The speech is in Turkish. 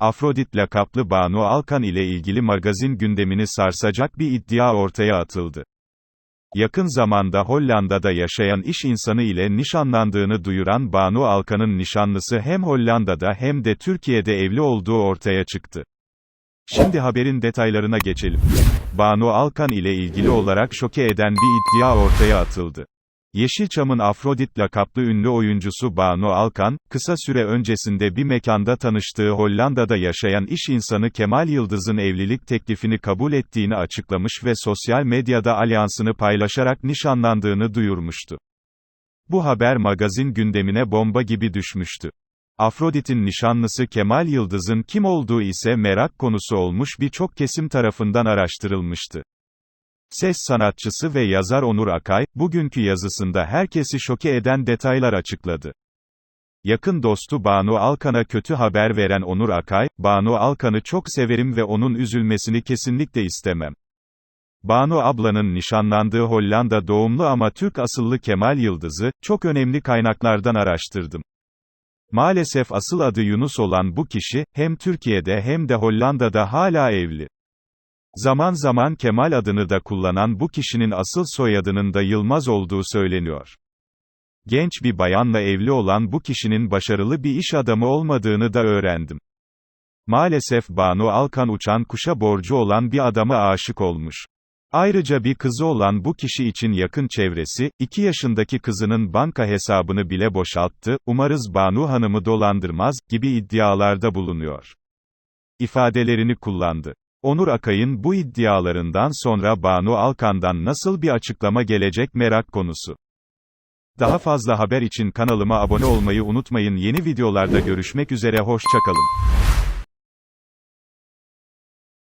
Afrodit lakaplı Banu Alkan ile ilgili magazin gündemini sarsacak bir iddia ortaya atıldı. Yakın zamanda Hollanda'da yaşayan iş insanı ile nişanlandığını duyuran Banu Alkan'ın nişanlısı hem Hollanda'da hem de Türkiye'de evli olduğu ortaya çıktı. Şimdi haberin detaylarına geçelim. Banu Alkan ile ilgili olarak şoke eden bir iddia ortaya atıldı. Yeşilçam'ın Afrodit lakaplı ünlü oyuncusu Banu Alkan, kısa süre öncesinde bir mekanda tanıştığı Hollanda'da yaşayan iş insanı Kemal Yıldız'ın evlilik teklifini kabul ettiğini açıklamış ve sosyal medyada alyansını paylaşarak nişanlandığını duyurmuştu. Bu haber magazin gündemine bomba gibi düşmüştü. Afrodit'in nişanlısı Kemal Yıldız'ın kim olduğu ise merak konusu olmuş birçok kesim tarafından araştırılmıştı. Ses sanatçısı ve yazar Onur Akay, bugünkü yazısında herkesi şoke eden detaylar açıkladı. Yakın dostu Banu Alkan'a kötü haber veren Onur Akay, Banu Alkan'ı çok severim ve onun üzülmesini kesinlikle istemem. Banu ablanın nişanlandığı Hollanda doğumlu ama Türk asıllı Kemal Yıldız'ı, çok önemli kaynaklardan araştırdım. Maalesef asıl adı Yunus olan bu kişi, hem Türkiye'de hem de Hollanda'da hala evli. Zaman zaman Kemal adını da kullanan bu kişinin asıl soyadının da Yılmaz olduğu söyleniyor. Genç bir bayanla evli olan bu kişinin başarılı bir iş adamı olmadığını da öğrendim. Maalesef Banu Alkan uçan kuşa borcu olan bir adama aşık olmuş. Ayrıca bir kızı olan bu kişi için yakın çevresi, 2 yaşındaki kızının banka hesabını bile boşalttı, umarız Banu Hanım'ı dolandırmaz, gibi iddialarda bulunuyor. ifadelerini kullandı. Onur Akay'ın bu iddialarından sonra Banu Alkan'dan nasıl bir açıklama gelecek merak konusu. Daha fazla haber için kanalıma abone olmayı unutmayın yeni videolarda görüşmek üzere hoşçakalın.